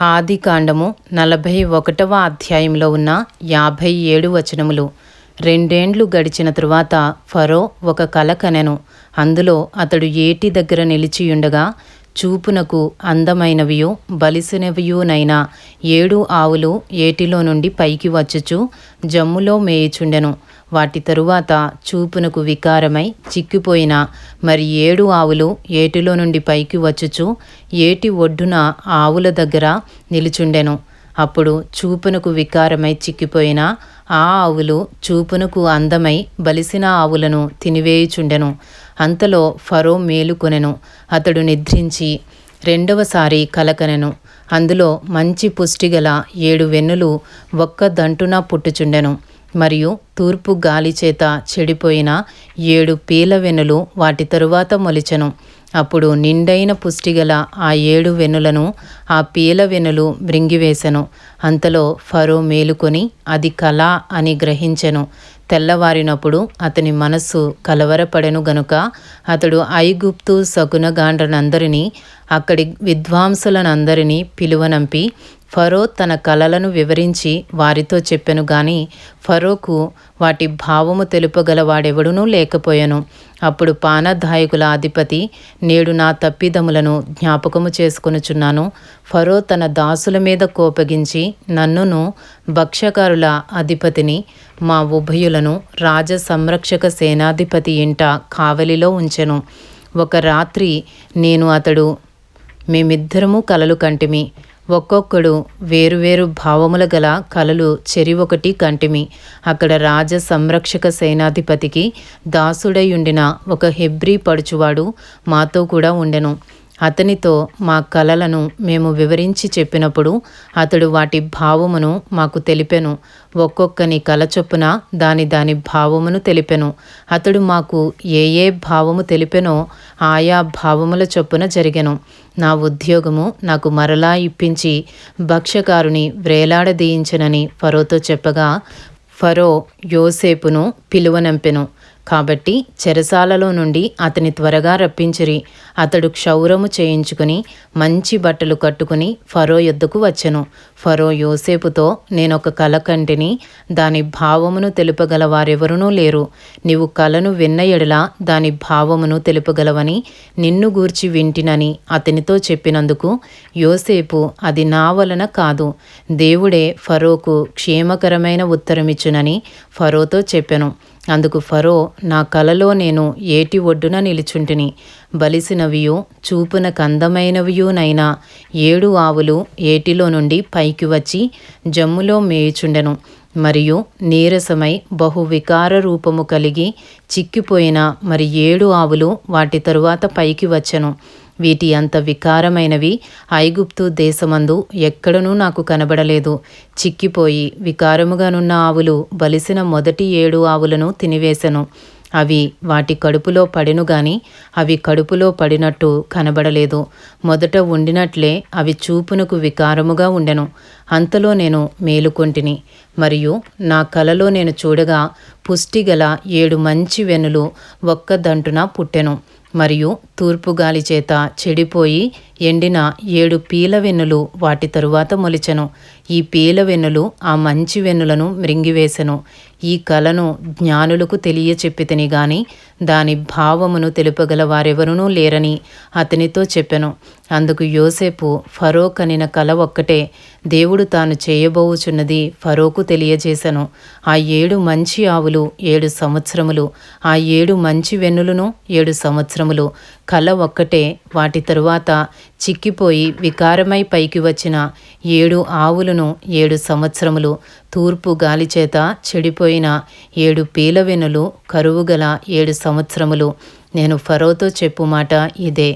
ఆది కాండము నలభై ఒకటవ అధ్యాయంలో ఉన్న యాభై ఏడు వచనములు. రెండేండ్లు గడిచిన తరువాత ఫరో ఒక కల కనెను అందులో అతడు ఏటి దగ్గర నిలిచియుండగా చూపునకు అందమైనవియు బలిసినవియునైన ఏడు ఆవులు ఏటిలో నుండి పైకి వచ్చుచు జమ్ములో మేయుచుండెను. వాటి తరువాత చూపునకు వికారమై చిక్కిపోయిన మరి ఏడు ఆవులు ఏటిలో నుండి పైకి వచ్చుచు ఏటి ఒడ్డున ఆవుల దగ్గర నిలుచుండెను. అప్పుడు చూపునకు వికారమై చిక్కిపోయిన ఆ ఆవులు చూపునకు అందమై బలిసిన ఆవులను తినివేయుచుండెను. అంతలో ఫరో మేలుకొనెను అతడు నిద్రించి రెండవసారి కలకనెను. అందులో మంచి పుష్టిగల ఏడు వెన్నులు ఒక్క దంటున పుట్టుచుండెను. మరియు తూర్పు గాలి చేత చెడిపోయిన ఏడు పీల వెన్నులు వాటి తరువాత మొలిచెను. అప్పుడు నిండైన పుష్టిగల ఆ ఏడు వెనులను ఆ పీల వెనులు బ్రింగివేశను అంతలో ఫరో మేలుకొని అది కళ అని గ్రహించెను. తెల్లవారినప్పుడు అతని మనస్సు కలవరపడెను గనుక అతడు ఐగుప్తు సగునగాండ్రనందరినీ అక్కడి విద్వాంసులనందరినీ పిలువనంపి ఫరో తన కలలను వివరించి వారితో చెప్పెను గాని ఫరోకు వాటి భావము తెలుపగల వాడెవడునూ లేకపోయెను. అప్పుడు పానదాయకుల అధిపతి నేడు నా తప్పిదములను జ్ఞాపకము చేసుకొనుచున్నాను. ఫరో తన దాసుల మీద కోపగించి నన్నును భక్ష్యకారుల అధిపతిని మా ఉభయులను రాజ సంరక్షక సేనాధిపతి ఇంట కావలిలో ఉంచెను. ఒక రాత్రి నేను అతడు మేమిద్దరము కలలు కంటిమి. ఒక్కొక్కడు వేరువేరు భావముల గల కలలు చెరి ఒకటి కంటిమి. అక్కడ రాజ సంరక్షక సేనాధిపతికి దాసుడై ఉండిన ఒక హెబ్రీ పడుచువాడు మాతో కూడా ఉండెను. అతనితో మా కలలను మేము వివరించి చెప్పినప్పుడు అతడు వాటి భావమును మాకు తెలిపెను. ఒక్కొక్కని కల చొప్పున దాని దాని భావమును తెలిపెను. అతడు మాకు ఏ ఏ భావము తెలిపెనో ఆయా భావముల చొప్పున జరిగెను. నా ఉద్యోగము నాకు మరలా ఇప్పించి భక్ష్యకారుని వ్రేలాడదీయించనని ఫరోతో చెప్పగా ఫరో యోసేపును పిలువనంపెను. కాబట్టి చెరసాలలో నుండి అతని త్వరగా రప్పించిరి. అతడు క్షౌరము చేయించుకుని మంచి బట్టలు కట్టుకుని ఫరో యొద్దకు వచ్చెను. ఫరో యోసేపుతో నేనొక కల కంటిని దాని భావమును తెలుపగల వారెవరునూ లేరు. నీవు కలను విన్న దాని భావమును తెలుపగలవని నిన్ను గూర్చి వింటినని అతనితో చెప్పినందుకు యోసేపు అది నా వలన కాదు. దేవుడే ఫరోకు క్షేమకరమైన ఉత్తరమిచ్చునని ఫరోతో చెప్పెను. అందుకు ఫరో నా కలలో నేను ఏటి ఒడ్డున నిలుచుంటిని? బలిసినవియు చూపున కందమైనవియునైనా ఏడు ఆవులు ఏటిలో నుండి పైకి వచ్చి జమ్ములో మేయుచుండెను. మరియు నీరసమై బహు వికార రూపము కలిగి చిక్కిపోయిన మరి ఏడు ఆవులు వాటి తరువాత పైకి వచ్చెను. వీటి అంత వికారమైనవి ఐగుప్తు దేశమందు ఎక్కడనూ నాకు కనబడలేదు. చిక్కిపోయి వికారముగానున్న ఆవులు బలిసిన మొదటి ఏడు ఆవులను తినివేశను అవి వాటి కడుపులో పడిను గాని అవి కడుపులో పడినట్టు కనబడలేదు. మొదట ఉండినట్లే అవి చూపునకు వికారముగా ఉండెను. అంతలో నేను మేలుకొంటిని. మరియు నా కలలో నేను చూడగా పుష్టిగల ఏడు మంచి వెనులు ఒక్క దంటున పుట్టెను. మరియు తూర్పు గాలి చేత చెడిపోయి ఎండిన ఏడు పీల వెన్నులు వాటి తరువాత మొలిచెను. ఈ పీల వెన్నులు ఆ మంచి వెన్నులను మృంగివేశెను ఈ కలను జ్ఞానులకు తెలియచెప్పితిని గాని దాని భావమును తెలుపగల వారెవరునూ లేరని అతనితో చెప్పెను. అందుకు యోసేపు ఫరో కనిన కల ఒక్కటే దేవుడు తాను చేయబోవుచున్నది ఫరోకు తెలియజేశను ఆ ఏడు మంచి ఆవులు ఏడు సంవత్సరములు ఆ ఏడు మంచి వెన్నులను ఏడు సంవత్సరములు కల ఒక్కటే. వాటి తరువాత చిక్కిపోయి వికారమై పైకి వచ్చిన ఏడు ఆవులను ఏడు సంవత్సరములు తూర్పు గాలిచేత చెడిపోయిన ఏడు పీలవెనులు కరువుగల ఏడు సంవత్సరములు. నేను ఫరోతో చెప్పు మాట ఇదే.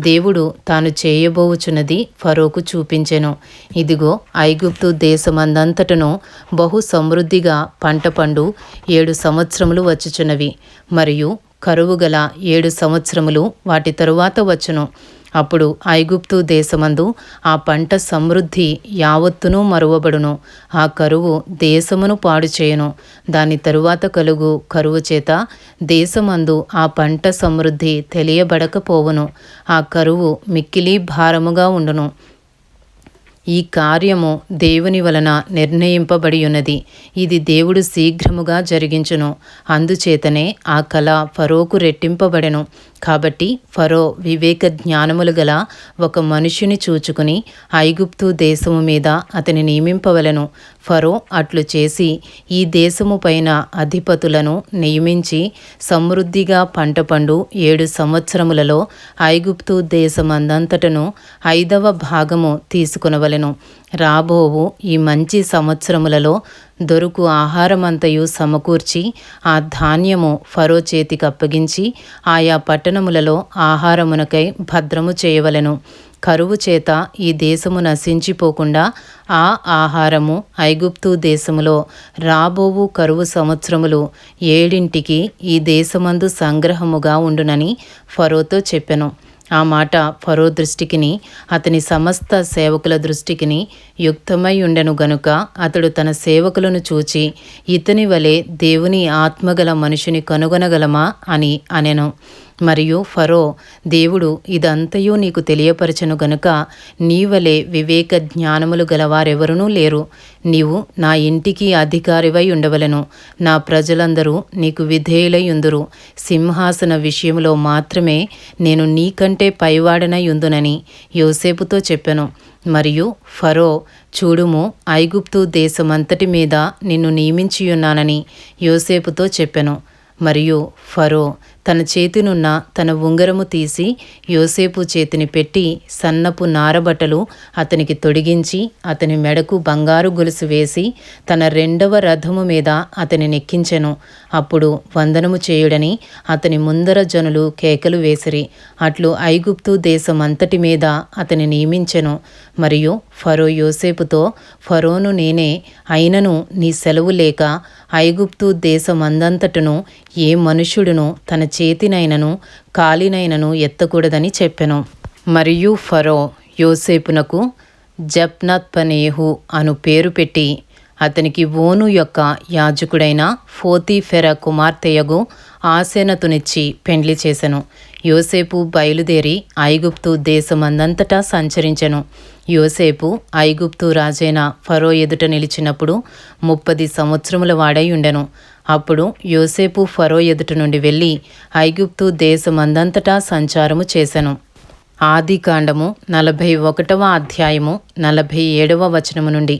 దేవుడు తాను చేయబోవుచున్నది ఫరోకు చూపించెను. ఇదిగో ఐగుప్తు దేశమందంతటను బహు సమృద్ధిగా పంట పండు ఏడు సంవత్సరములు వచ్చుచున్నవి. మరియు కరువుగల ఏడు సంవత్సరములు వాటి తరువాత వచ్చును. అప్పుడు ఐగుప్తు దేశమందు ఆ పంట సమృద్ధి యావత్తును మరువబడును. ఆ కరువు దేశమును పాడు చేయను. దాని తరువాత కలుగు కరువు చేత దేశమందు ఆ పంట సమృద్ధి తెలియబడకపోవును ఆ కరువు మిక్కిలి భారముగా ఉండును. ఈ కార్యము దేవుని వలన నిర్ణయింపబడి ఉన్నది ఇది దేవుడు శీఘ్రముగా జరిగించును. అందుచేతనే ఆ కళ ఫరోకు రెట్టింపబడెను. కాబట్టి ఫరో వివేక జ్ఞానములు గల ఒక మనుషుని చూచుకుని ఐగుప్తు దేశము మీద అతని నియమింపవలను. ఫరో అట్లు చేసి ఈ దేశము పైన అధిపతులను నియమించి సమృద్ధిగా పంట పండు ఏడు సంవత్సరములలో ఐగుప్తు దేశమందంతటను ఐదవ భాగము తీసుకునవలెను. రాబోవు ఈ మంచి సంవత్సరములలో దొరుకు ఆహారమంతయు సమకూర్చి ఆ ధాన్యము ఫరో చేతికి అప్పగించి ఆయా పట్టణములలో ఆహారమునకై భద్రము చేయవలెను. కరువు చేత ఈ దేశము నశించిపోకుండా ఆ ఆహారము ఐగుప్తు దేశములో రాబోవు కరువు సంవత్సరములు ఏడింటికి ఈ దేశమందు సంగ్రహముగా ఉండునని ఫరోతో చెప్పెను. ఆ మాట ఫరో దృష్టికిని అతని సమస్త సేవకుల దృష్టికిని యుక్తమై ఉండెను గనుక అతడు తన సేవకులను చూచి ఇతని వలె దేవుని ఆత్మగల మనుషుని కనుగొనగలమా అని అనెను. మరియు ఫరో దేవుడు ఇదంతయు నీకు తెలియపరచను గనుక నీవలే వివేక జ్ఞానములు గలవారెవరునూ లేరు. నీవు నా ఇంటికి అధికారివై ఉండవలను. నా ప్రజలందరూ నీకు విధేయులయుందురు. సింహాసన విషయంలో మాత్రమే నేను నీకంటే పైవాడనయుందునని యోసేపుతో చెప్పెను. మరియు ఫరో చూడుము ఐగుప్తు దేశమంతటి మీద నిన్ను నియమించియున్నానని యోసేపుతో చెప్పెను. మరియు ఫరో తన చేతినున్న తన ఉంగరము తీసి యోసేపు చేతిని పెట్టి సన్నపు నారబట్టలు అతనికి తొడిగించి అతని మెడకు బంగారు గొలుసు వేసి తన రెండవ రథము మీద అతని నెక్కించెను. అప్పుడు వందనము చేయుడని అతని ముందర జనులు కేకలు వేసిరి. అట్లు ఐగుప్తు దేశమంతటి మీద అతని నియమించెను. మరియు ఫరో యోసేపుతో ఫరోను నేనే అయినను నీ సెలవు లేక ఐగుప్తు దేశమందంతటను ఏ మనుష్యుడును తన చేతినైనను కాలినైనను ఎత్తకూడదని చెప్పెను. మరియు ఫరో యోసేపునకు జప్నత్పనేహు అను పేరు పెట్టి అతనికి ఓను యొక్క యాజకుడైన ఫోతీఫెర కుమార్తెయగు ఆసేనతునిచ్చి పెండ్లి చేసెను. యోసేపు బయలుదేరి ఐగుప్తు దేశమందంతటా సంచరించెను. యోసేపు ఐగుప్తు రాజైన ఫరో ఎదుట నిలిచినప్పుడు ముప్పది సంవత్సరముల వాడై ఉండెను. అప్పుడు యోసేపు ఫరో ఎదుట నుండి వెళ్ళి ఐగుప్తు దేశమందంతటా సంచారము చేశను ఆది కాండము నలభై ఒకటవ అధ్యాయము నలభై ఏడవ వచనము నుండి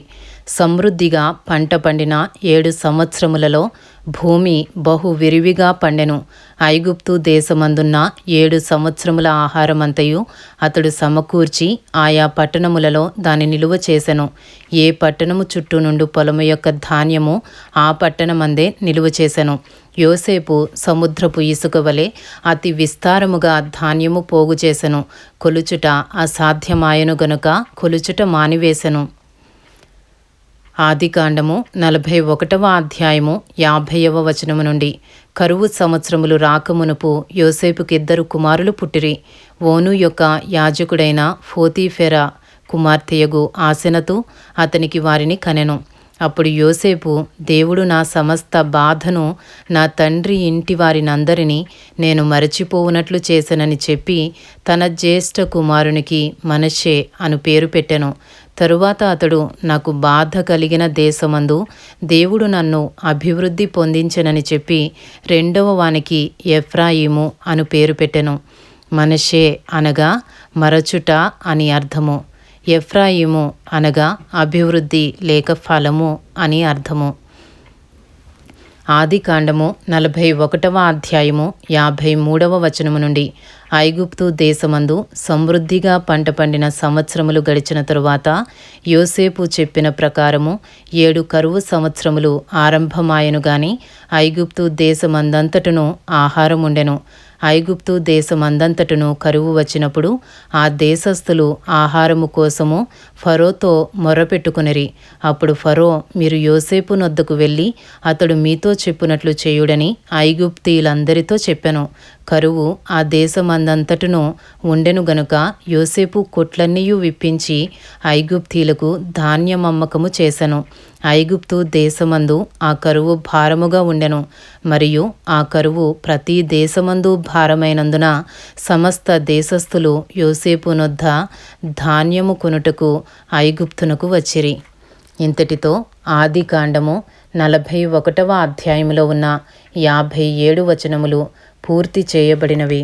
సమృద్ధిగా పంట పండిన ఏడు సంవత్సరములలో భూమి బహు విరివిగా పండెను. ఐగుప్తు దేశమందున్న ఏడు సంవత్సరముల ఆహారమంతయు అతడు సమకూర్చి ఆయా పట్టణములలో దాని నిలువ చేసెను. ఏ పట్టణము చుట్టూ నుండి పొలము యొక్క ధాన్యము ఆ పట్టణమందే నిలువ చేసెను. యోసేపు సముద్రపు ఇసుక వలె అతి విస్తారముగా ధాన్యము పోగు చేసెను కొలుచుట అసాధ్యమాయను గనుక కొలుచుట మానివేశెను ఆదికాండము నలభై ఒకటవ అధ్యాయము యాభైవ వచనము నుండి. కరువు సంవత్సరములు రాకమునుపు యోసేపుకిద్దరు కుమారులు పుట్టిరి. ఓను యొక్క యాజకుడైన ఫోతీఫెరా కుమార్తెయగు ఆసెనతు అతనికి వారిని కనెను. అప్పుడు యోసేపు దేవుడు నా సమస్త బాధను నా తండ్రి ఇంటి వారినందరినీ నేను మరచిపోవునట్లు చేశానని చెప్పి తన జ్యేష్ఠ కుమారునికి మనషే అను పేరు పెట్టెను. తరువాత అతడు నాకు బాధ కలిగిన దేశమందు దేవుడు నన్ను అభివృద్ధి పొందించనని చెప్పి రెండవ వానికి ఎఫ్రాయిము అను పేరు పెట్టెను. మనషే అనగా మరచుట అని అర్థము. ఎఫ్రాయిము అనగా అభివృద్ధి లేక ఫలము అని అర్థము. ఆది కాండము నలభై ఒకటవ అధ్యాయము యాభై మూడవ వచనము నుండి ఐగుప్తు దేశమందు సమృద్ధిగా పంట పండిన సంవత్సరములు గడిచిన తరువాత యోసేపు చెప్పిన ప్రకారము ఏడు కరువు సంవత్సరములు ఆరంభమాయను గాని ఐగుప్తు దేశమందంతటను ఆహారం ఉండెను ఐగుప్తు దేశమందంతటను కరువు వచ్చినప్పుడు ఆ దేశస్థులు ఆహారము కోసము ఫరోతో మొరపెట్టుకునిరి. అప్పుడు ఫరో మీరు యోసేపు నొద్దకు వెళ్ళి అతడు మీతో చెప్పునట్లు చేయుడని ఐగుప్తీలందరితో చెప్పెను. కరువు ఆ దేశమందంతటను ఉండెను గనుక యోసేపు కొట్లన్నీయు విప్పించి ఐగుప్తీలకు ధాన్యమమ్మకము చేసెను. ఐగుప్తు దేశమందు ఆ కరువు భారముగా ఉండెను. మరియు ఆ కరువు ప్రతి దేశమందు భారమైనందున సమస్త దేశస్థులు యోసేపు నొద్ద ధాన్యము కొనుటకు ఐగుప్తునకు వచ్చిరి. ఇంతటితో ఆది కాండము నలభై ఒకటవ అధ్యాయంలో ఉన్న యాభై ఏడు వచనములు పూర్తి చేయబడినవి.